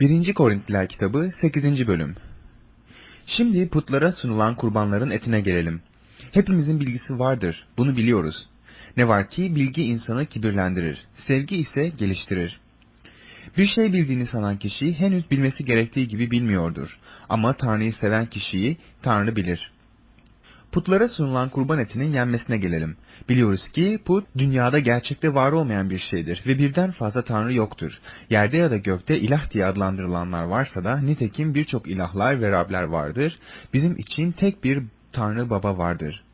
1. Korintliler kitabı 8. bölüm Şimdi putlara sunulan kurbanların etine gelelim. Hepimizin bilgisi vardır, bunu biliyoruz. Ne var ki bilgi insanı kibirlendirir, sevgi ise geliştirir. Bir şey bildiğini sanan kişi henüz bilmesi gerektiği gibi bilmiyordur. Ama Tanrı'yı seven kişiyi Tanrı bilir. Putlara sunulan kurban etinin yenmesine gelelim. Biliyoruz ki put dünyada gerçekte var olmayan bir şeydir ve birden fazla tanrı yoktur. Yerde ya da gökte ilah diye adlandırılanlar varsa da nitekim birçok ilahlar ve Rabler vardır. Bizim için tek bir tanrı baba vardır.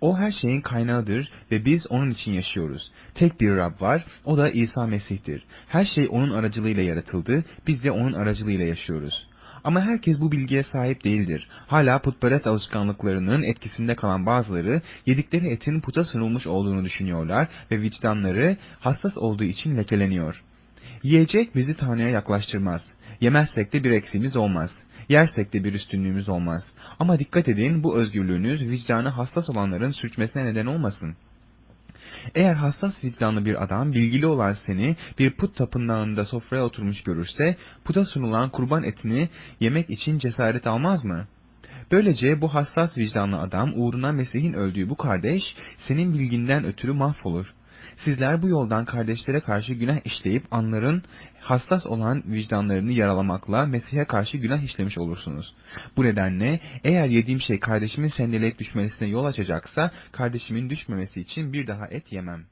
O her şeyin kaynağıdır ve biz onun için yaşıyoruz. Tek bir Rab var, o da İsa Mesih'tir. Her şey onun aracılığıyla yaratıldı, biz de onun aracılığıyla yaşıyoruz. Ama herkes bu bilgiye sahip değildir. Hala putperest alışkanlıklarının etkisinde kalan bazıları yedikleri etin puta sunulmuş olduğunu düşünüyorlar ve vicdanları hassas olduğu için lekeleniyor. Yiyecek bizi Tanrı'ya yaklaştırmaz. Yemezsek de bir eksiğimiz olmaz. Yersek de bir üstünlüğümüz olmaz. Ama dikkat edin bu özgürlüğünüz vicdanı hassas olanların sürçmesine neden olmasın. Eğer hassas vicdanlı bir adam bilgili olan seni bir put tapınağında sofraya oturmuş görürse puta sunulan kurban etini yemek için cesaret almaz mı? Böylece bu hassas vicdanlı adam uğruna Mesih'in öldüğü bu kardeş senin bilginden ötürü mahvolur. Sizler bu yoldan kardeşlere karşı günah işleyip anların hassas olan vicdanlarını yaralamakla Mesih'e karşı günah işlemiş olursunuz. Bu nedenle eğer yediğim şey kardeşimin sendeleyip düşmesine yol açacaksa kardeşimin düşmemesi için bir daha et yemem.